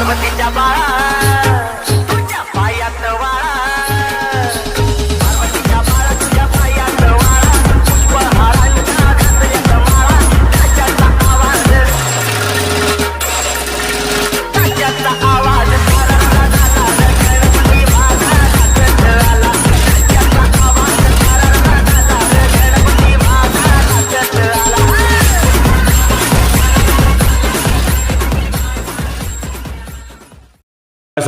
પાર્વતી જબાળા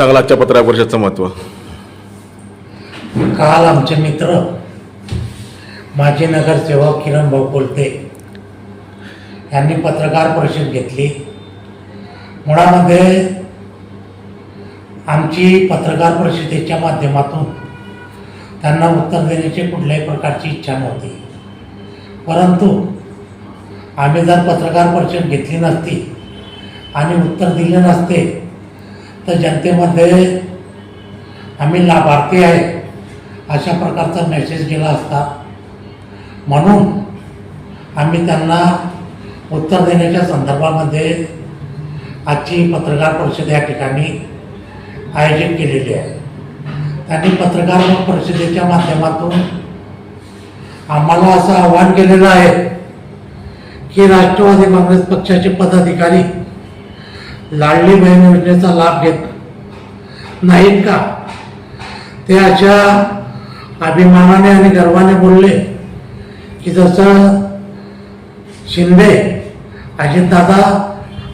सांगाल आजच्या पत्रकार परिषदचं महत्त्व? काल आमचे मित्र माजी नगरसेवक किरण भाऊ कोलते यांनी पत्रकार परिषद घेतली. मुळामध्ये आमची पत्रकार परिषदेच्या माध्यमातून त्यांना उत्तर देण्याची कुठल्याही प्रकारची इच्छा नव्हती. परंतु आम्ही जर पत्रकार परिषद घेतली नसती आणि उत्तर दिले नसते तर जनतेमध्ये आम्ही लाभार्थी आहे अशा प्रकारचा मेसेज गेला असता. म्हणून आम्ही त्यांना उत्तर देण्याच्या संदर्भामध्ये आजची पत्रकार परिषद या ठिकाणी आयोजित केलेली आहे. त्यांनी पत्रकार परिषदेच्या माध्यमातून आम्हाला असं आव्हान केलेलं आहे की राष्ट्रवादी काँग्रेस पक्षाचे पदाधिकारी लाडली बहीण योजनेचा लाभ घेत नाहीत का? ते अशा अभिमानाने आणि गर्वाने बोलले की जसं शिंदे अजितदादा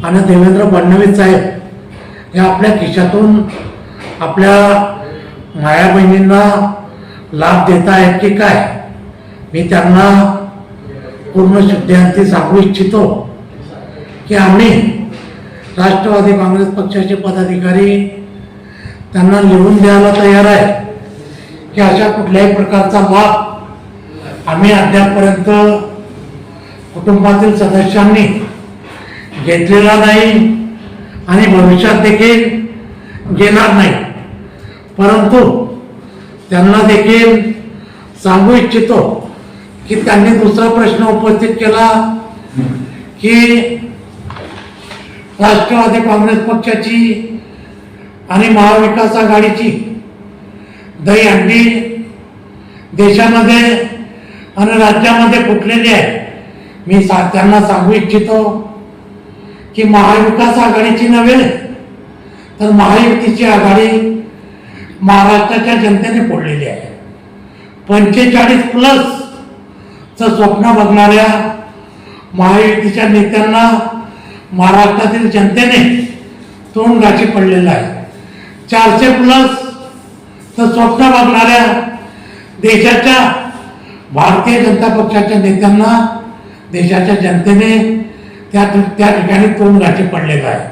आणि देवेंद्र फडणवीस साहेब हे आपल्या खिशातून आपल्या माया बहिणींना लाभ देत आहेत की काय? मी त्यांना पूर्ण शुद्धांती सांगू इच्छितो की आम्ही राष्ट्रवादी काँग्रेस पक्षाचे पदाधिकारी त्यांना लिहून द्यायला तयार आहे की अशा कुठल्याही प्रकारचा लाभ आम्ही अद्यापपर्यंत कुटुंबातील सदस्यांनी घेतलेला नाही आणि भविष्यात देखील घेणार नाही. परंतु त्यांना देखील सांगू इच्छितो की त्यांनी दुसरा प्रश्न उपस्थित केला की राष्ट्रवादी काँग्रेस पक्षाची आणि महाविकास आघाडीची दहीहंडी देशामध्ये आणि राज्यामध्ये फुटलेली आहे. मी सा त्यांना सांगू इच्छितो की महाविकास आघाडीची नव्हे तर महायुतीची आघाडी महाराष्ट्राच्या जनतेने फोडलेली आहे. पंचेचाळीस प्लसचं स्वप्न बघणाऱ्या महायुतीच्या नेत्यांना महाराष्ट्रातील जनतेने तोंड गाठी पडलेलं आहे. चारशे प्लस तर स्वप्न बघणाऱ्या देशाच्या भारतीय जनता पक्षाच्या नेत्यांना देशाच्या जनतेने त्या त्या ठिकाणी तोंड गाठी पडलेलं आहे.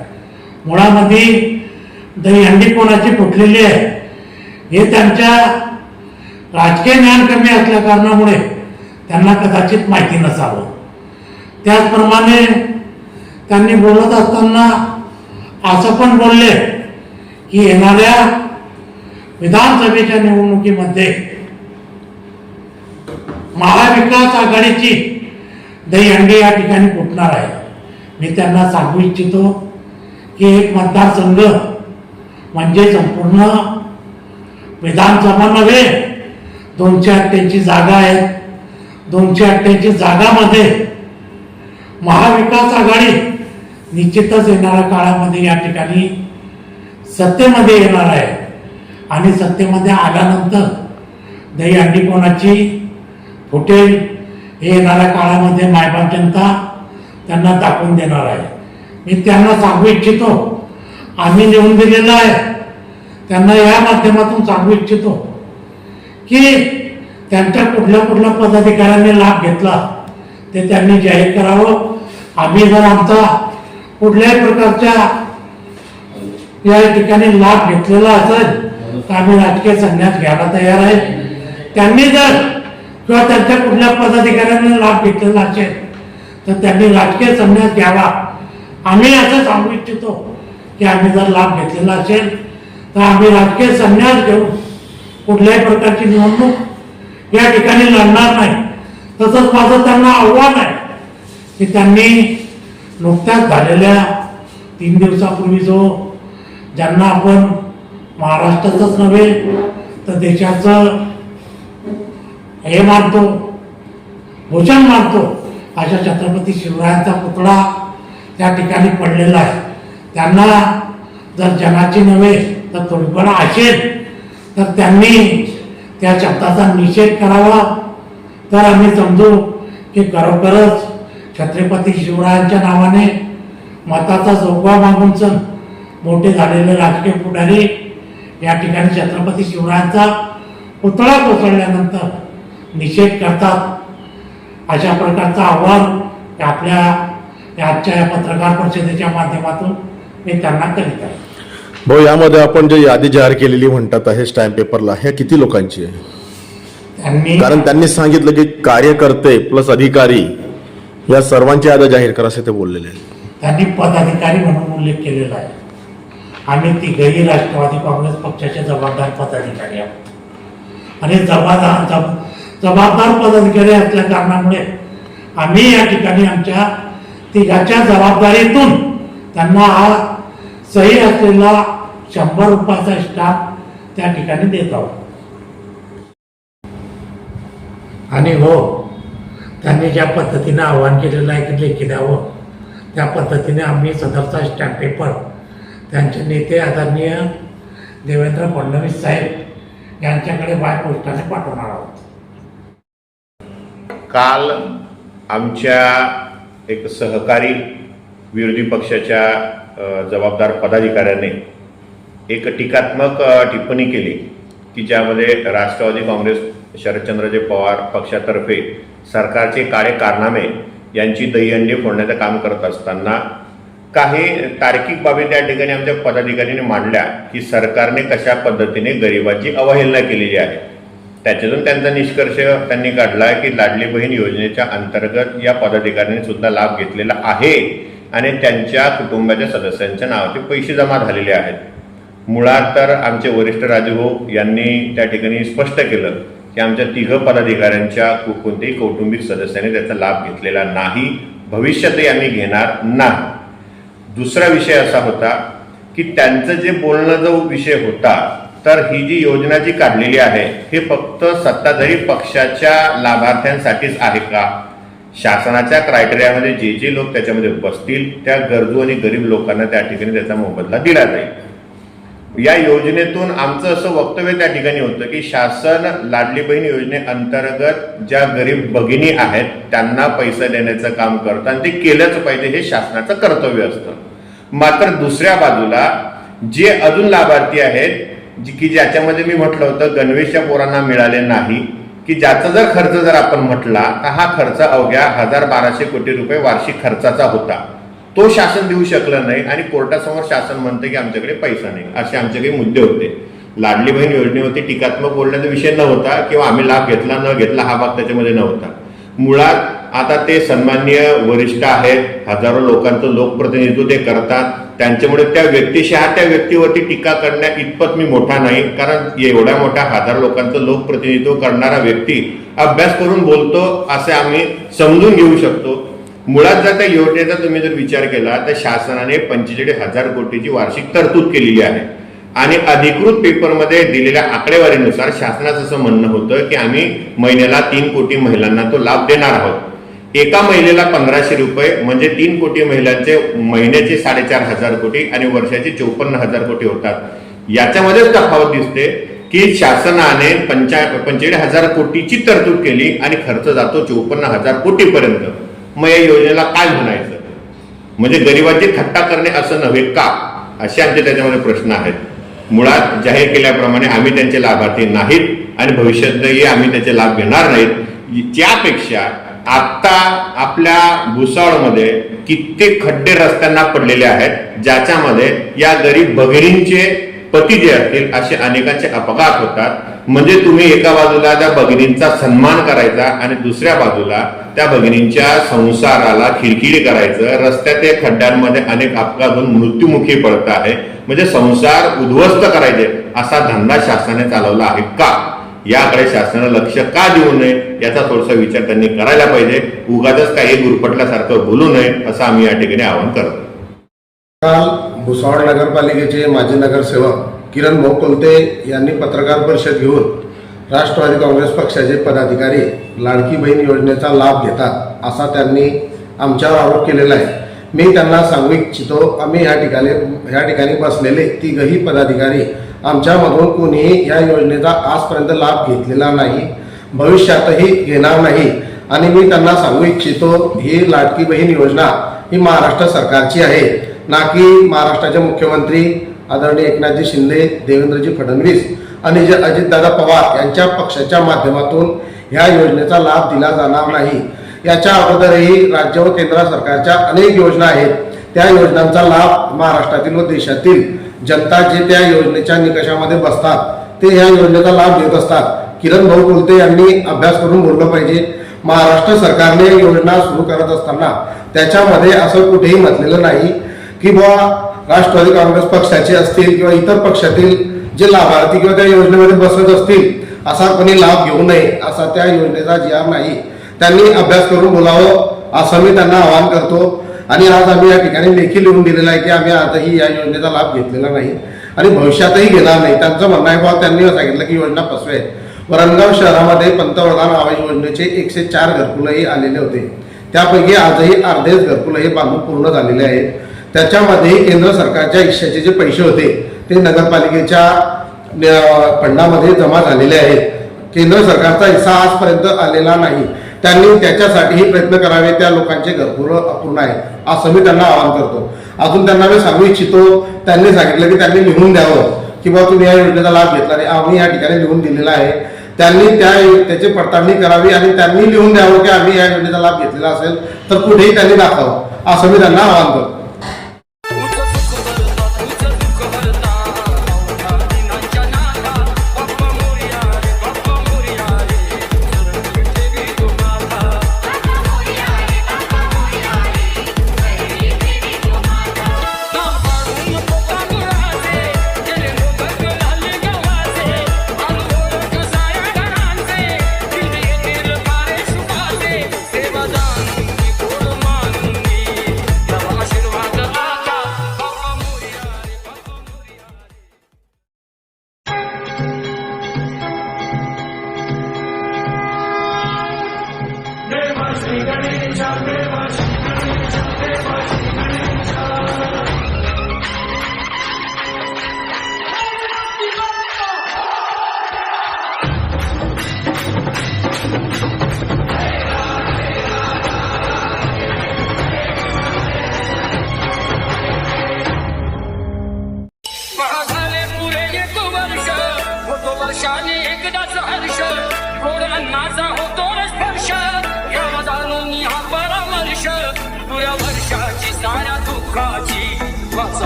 मुळामध्ये दहीहंडी कोणाची फुटलेली आहे हे त्यांच्या राजकीय ज्ञान कमी असल्या कारणामुळे त्यांना कदाचित माहिती नसावं. त्याचप्रमाणे त्यांनी बोलत असताना असं पण बोलले की येणाऱ्या विधानसभेच्या निवडणुकीमध्ये महाविकास आघाडीची दहीहंडी या ठिकाणी फुटणार आहे. मी त्यांना सांगू इच्छितो की एक मतदारसंघ म्हणजे संपूर्ण विधानसभा नव्हे दोनशे अठ्ठ्याऐंशी जागा आहेत. दोनशे अठ्ठ्याऐंशी जागामध्ये महाविकास आघाडी निश्चितच येणाऱ्या काळामध्ये या ठिकाणी सत्तेमध्ये येणार आहे. आणि सत्तेमध्ये आल्यानंतर दही अंडी कोणाची? फुटेल. हे येणाऱ्या काळामध्ये मायबाप जनता त्यांना दाखवून देणार आहे. मी त्यांना सांगू इच्छितो आम्ही लिहून दिलेलं आहे. त्यांना या माध्यमातून सांगू इच्छितो की त्यांच्या कुठल्या कुठल्या पदाधिकाऱ्यांनी लाभ घेतला ते त्यांनी जाहीर करावं. आम्ही जर आमचा कुठल्याही प्रकारच्या या ठिकाणी लाभ घेतलेला असेल तर आम्ही राजकीय संन्यास घ्यायला तयार आहे. त्यांनी जर किंवा त्यांच्या कुठल्या पदाधिकाऱ्यांनी लाभ घेतलेला असेल तर त्यांनी राजकीय संन्यास घ्यावा. आम्ही असं सांगू इच्छितो की आम्ही जर लाभ घेतलेला असेल तर आम्ही राजकीय संन्यास घेऊन कुठल्याही प्रकारची निवडणूक या ठिकाणी लढणार नाही. तसंच माझं त्यांना आव्हान आहे की त्यांनी नुकत्याच झालेल्या तीन दिवसापूर्वी जो ज्यांना आपण महाराष्ट्राचंच नव्हे तर देशाचं हे मानतो भूषण मानतो अशा छत्रपती शिवरायांचा पुतळा त्या ठिकाणी पडलेला आहे. त्यांना जर जनाची नव्हे तर थोडीपणा असेल तर त्यांनी त्या शब्दाचा निषेध करावा. तर आम्ही समजू की खरोखरच छत्रपती शिवरायांच्या नावाने मताचा जोगवा मागूनच मोठे झालेले राजकीय पुढारी या ठिकाणी छत्रपती शिवरायांचा पुतळा कोसळल्यानंतर निषेध करतात. अशा प्रकारचं आव्हान हे आपल्या या आजच्या या पत्रकार परिषदेच्या माध्यमातून मी त्यांना करीत आहे. भाऊ यामध्ये आपण जे यादी जाहीर केलेली म्हणतात आहे स्टॅम्प पेपरला ह्या किती लोकांची आहे? त्यांनी कारण त्यांनी सांगितलं की कार्यकर्ते प्लस अधिकारी या सर्वांची याद्या जाहीर करा असे ते बोललेले आहेत. त्यांनी पदाधिकारी म्हणून उल्लेख केलेला आहे. आम्ही तिघही राष्ट्रवादी काँग्रेस पक्षाचे जबाबदार पदाधिकारी आहोत. आणि जबाबदार जबाबदार पदाधिकारी असल्या कारणामुळे आम्ही या ठिकाणी आमच्या तिघाच्या जबाबदारीतून त्यांना हा सही असलेला शंभर रुपयाचा स्टाफ त्या ठिकाणी देत आहोत. आणि हो त्यांनी ज्या पद्धतीने आवाहन केलेलं आहे की लेखी द्यावं त्या पद्धतीने आम्ही सदरचा स्टॅम्प पेपर त्यांचे नेते आदरणीय देवेंद्र फडणवीस साहेब यांच्याकडे बाय पोस्टाने पाठवणार आहोत. काल आमच्या एक सहकारी विरोधी पक्षाच्या जबाबदार पदाधिकाऱ्याने एक टीकात्मक टिप्पणी केली की ज्यामध्ये राष्ट्रवादी काँग्रेस शरदचंद्रजी पवार पक्षातर्फे सरकारचे काळे कारनामे यांची दहीहंडी फोडण्याचं काम करत असताना काही तार्किक बाबी त्या ठिकाणी आमच्या पदाधिकाऱ्यांनी मांडल्या की सरकारने कशा पद्धतीने गरिबाची अवहेलना केलेली आहे. त्याच्यातून त्यांचा निष्कर्ष त्यांनी काढला की लाडली बहीण योजनेच्या अंतर्गत या पदाधिकाऱ्यांनी सुद्धा लाभ घेतलेला आहे आणि त्यांच्या कुटुंबाच्या सदस्यांच्या नावाचे पैसे जमा झालेले आहेत. मुळात तर आमचे वरिष्ठ राजभाऊ यांनी त्या ठिकाणी स्पष्ट केलं की आमच्या तिघ पदाधिकाऱ्यांच्या कोणत्याही कौटुंबिक सदस्याने त्याचा लाभ घेतलेला नाही. भविष्यातही आम्ही घेणार नाही. दुसरा विषय असा होता की त्यांचं जे बोलणं जो विषय होता तर ही जी योजना जी काढलेली आहे हे फक्त सत्ताधारी पक्षाच्या लाभार्थ्यांसाठीच आहे का? शासनाच्या क्रायटेरियामध्ये जे जे लोक त्याच्यामध्ये बसतील त्या गरजू आणि गरीब लोकांना त्या ठिकाणी त्याचा मोबदला दिला जाईल. या योजनेतून आमचं असं वक्तव्य त्या ठिकाणी होतं की शासन लाडली बहीण योजनेअंतर्गत ज्या गरीब भगिनी आहेत त्यांना पैसे देण्याचं काम करतं आणि ते केलंच पाहिजे हे शासनाचं कर्तव्य असतं. मात्र दुसऱ्या बाजूला जे अजून लाभार्थी आहेत जी- की ज्याच्यामध्ये मी म्हटलं होतं गणवेशच्या पोरांना मिळाले नाही की ज्याचा जर खर्च जर आपण म्हटला तर हा खर्च अवघ्या हजार बाराशे कोटी रुपये वार्षिक खर्चाचा होता. तो शासन देऊ शकलं नाही आणि कोर्टासमोर शासन म्हणतं की आमच्याकडे पैसा नाही. असे आमचे काही मुद्दे होते. लाडली बहीण योजनेवरती टीकात्मक बोलण्याचा विषय नव्हता किंवा आम्ही लाभ घेतला न घेतला हा भाग त्याच्यामध्ये नव्हता. मुळात आता ते सन्माननीय वरिष्ठ आहेत हजारो लोकांचं लोकप्रतिनिधित्व ते करतात. त्यांच्यामुळे त्या व्यक्तिशः त्या व्यक्तीवरती टीका करण्या इतपत मी मोठा नाही. कारण एवढ्या मोठ्या हजार लोकांचं लोकप्रतिनिधित्व करणारा व्यक्ती अभ्यास करून बोलतो असे आम्ही समजून घेऊ शकतो. मुळात जर त्या योजनेचा तुम्ही जर विचार केला तर शासनाने पंचेचाळीस हजार कोटीची वार्षिक तरतूद केलेली आहे. आणि अधिकृत पेपरमध्ये दिलेल्या आकडेवारीनुसार शासनाचं असं म्हणणं होतं की आम्ही महिन्याला तीन कोटी महिलांना तो लाभ देणार आहोत. एका महिलेला पंधराशे रुपये म्हणजे तीन कोटी महिलांचे महिन्याचे साडेचार हजार कोटी आणि वर्षाचे चौपन्न हजार कोटी होतात. याच्यामध्येच तफावत दिसते की शासनाने पंचा पंचेचाळीस हजार कोटीची तरतूद केली आणि खर्च जातो चौपन्न हजार कोटीपर्यंत. मग या योजनेला काय म्हणायचं? म्हणजे गरिबांची थट्टा करणे असं नव्हे का? असे आमचे त्याच्यामध्ये प्रश्न आहेत. मुळात जाहीर केल्याप्रमाणे आम्ही त्यांचे लाभार्थी नाहीत आणि भविष्यातही आम्ही त्याचे लाभ घेणार नाहीत. त्यापेक्षा आत्ता आपल्या भुसावळमध्ये कित्येक खड्डे रस्त्यांना पडलेले आहेत ज्याच्यामध्ये या गरीब भगिनींचे पती जे असतील असे अनेकांचे अपघात होतात. म्हणजे तुम्ही एका बाजूला त्या भगिनींचा सन्मान करायचा आणि दुसऱ्या बाजूला त्या भगिनींच्या संसाराला खिळखिळी करायचं. रस्त्याच्या खड्ड्यांमध्ये अनेक अपघात होऊन मृत्युमुखी पडत आहे. म्हणजे संसार उद्ध्वस्त करायचे असा धंदा शासनाने चालवला आहे का? याकडे शासनानं लक्ष का देऊ नये? याचा थोडासा विचार त्यांनी करायला पाहिजे. उगाच काही गुरफटल्यासारखं बोलू नये असं आम्ही या ठिकाणी आवाहन करतो. काल भुसावळ नगरपालिकेचे माजी नगरसेवक किरण भाऊ कोलते यांनी पत्रकार परिषद घेऊन राष्ट्रवादी काँग्रेस पक्षाचे पदाधिकारी लाडकी बहीण योजनेचा लाभ घेतात असा त्यांनी आमच्यावर आरोप केलेला आहे. मी त्यांना सांगू इच्छितो आम्ही ह्या ठिकाणी ह्या ठिकाणी बसलेले तिघही पदाधिकारी आमच्यामधून कोणीही या योजनेचा आजपर्यंत लाभ घेतलेला नाही भविष्यातही घेणार नाही. आणि मी त्यांना सांगू इच्छितो ही लाडकी बहीण योजना ही महाराष्ट्र सरकारची आहे ना की महाराष्ट्राचे मुख्यमंत्री आदरणीय एकनाथजी शिंदे देवेंद्रजी फडणवीस आणि जे अजितदादा पवार यांच्या पक्षाच्या माध्यमातून ह्या योजनेचा लाभ दिला जाणार नाही. याच्या अगोदरही राज्य व केंद्र सरकारच्या अनेक योजना आहेत. त्या योजनांचा लाभ महाराष्ट्रातील व देशातील जनता जे त्या योजनेच्या निकषामध्ये बसतात ते ह्या योजनेचा लाभ घेत असतात. किरण भाऊ कुलते यांनी अभ्यास करून बोललं पाहिजे. महाराष्ट्र सरकारने योजना सुरू करत असताना त्याच्यामध्ये असं कुठेही म्हटलेलं नाही की बुवा राष्ट्रवादी काँग्रेस पक्षाचे असतील किंवा इतर पक्षातील जे लाभार्थी किंवा त्या योजनेमध्ये बसत असतील असा कोणी लाभ घेऊ नये असा त्या योजनेचा जी आर नाही. त्यांनी अभ्यास करून बोलावं असं मी त्यांना आवाहन करतो. आणि आज आम्ही या ठिकाणी लेखी लिहून दिलेला आहे की आम्ही आजही या योजनेचा लाभ घेतलेला नाही आणि भविष्यातही घेणार नाही. त्यांचं म्हणणं आहे बाबा त्यांनी सांगितलं की योजना फसवे. आहे वरणगाव शहरामध्ये पंतप्रधान आवास योजनेचे एकशे चार घरकुलही आलेले होते. त्यापैकी आजही अर्धेच घरकुलही बांधून पूर्ण झालेले आहेत. त्याच्यामध्ये केंद्र सरकारच्या हिश्श्याचे जे पैसे होते ते नगरपालिकेच्या फंडामध्ये जमा झालेले आहेत. केंद्र सरकारचा हिस्सा आजपर्यंत आलेला नाही. त्यांनी त्याच्यासाठीही प्रयत्न करावे त्या लोकांचे घरपूर अपूर्ण आहे असं मी त्यांना आवाहन करतो. अजून त्यांना मी सांगू इच्छितो त्यांनी सांगितलं की त्यांनी लिहून द्यावं किंवा तुम्ही या योजनेचा लाभ घेतला नाही आम्ही या ठिकाणी लिहून दिलेला आहे. त्यांनी त्या त्याची पडताळणी करावी आणि त्यांनी लिहून द्यावं की आम्ही या योजनेचा लाभ घेतलेला असेल तर कुठेही त्यांनी दाखवावं असं मी त्यांना आवाहन करतो.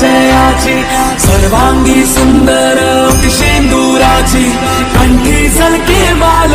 जयाची सर्वांगी सुंदर शेंदुराची कंठी सलके माल